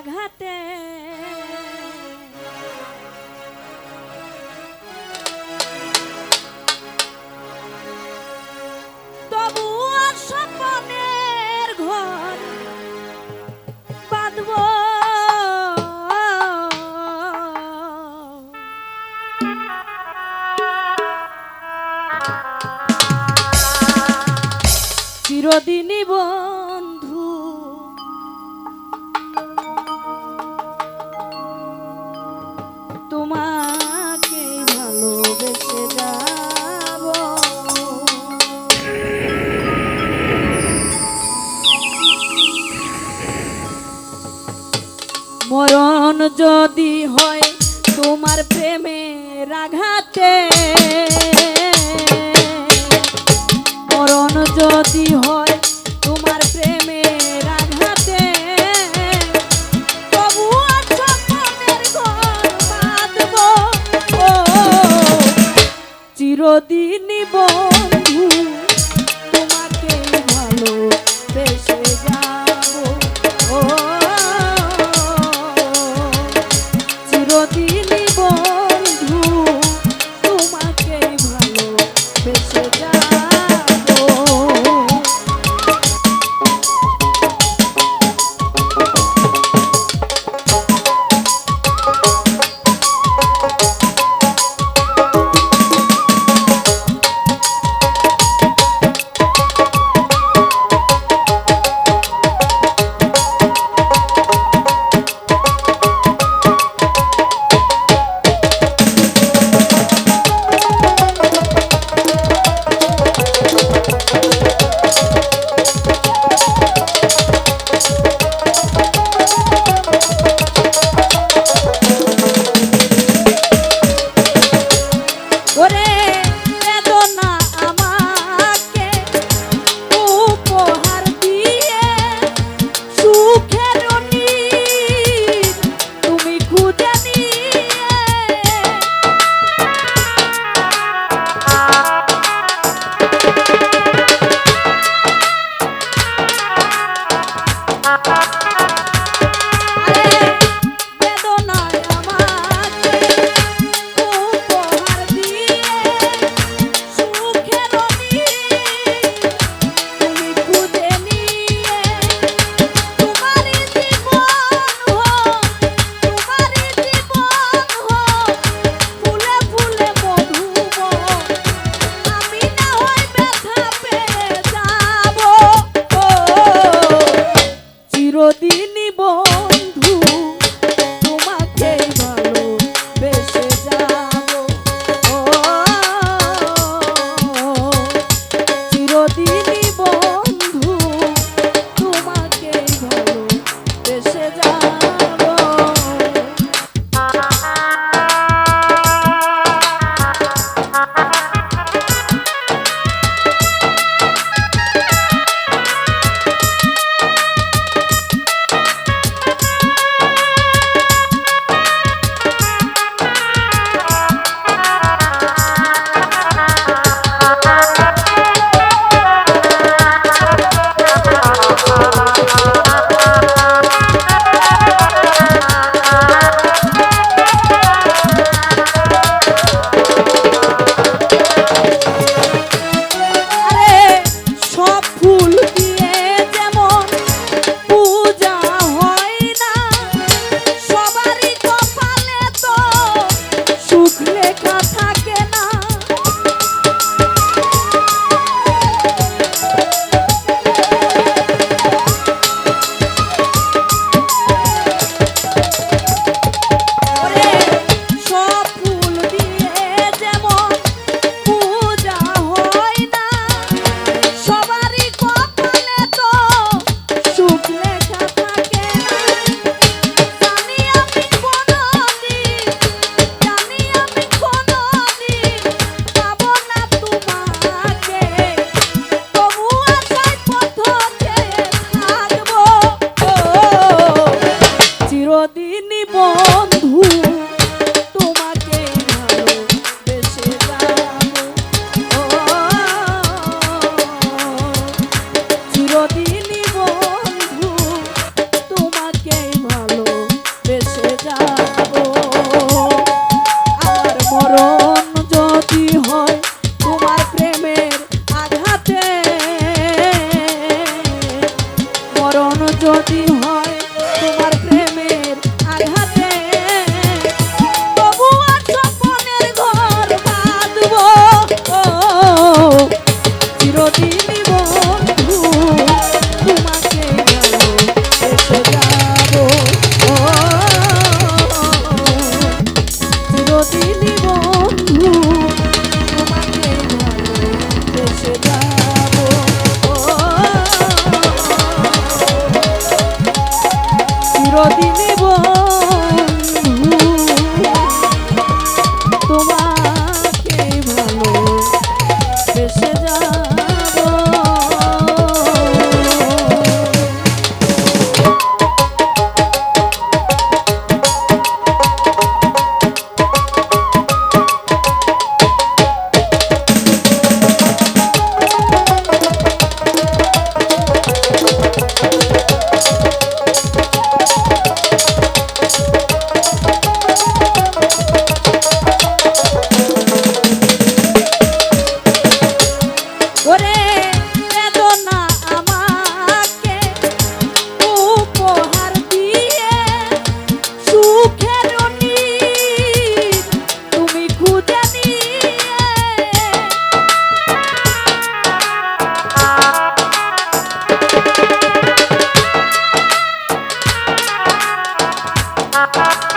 আঘাতে। তবু আর ঘর চিরদিনই বন্ধু যদি হয় তোমার প্রেমে রাঘাতে মরণ যদি হয় চিরদিনই 现在 যদি আরে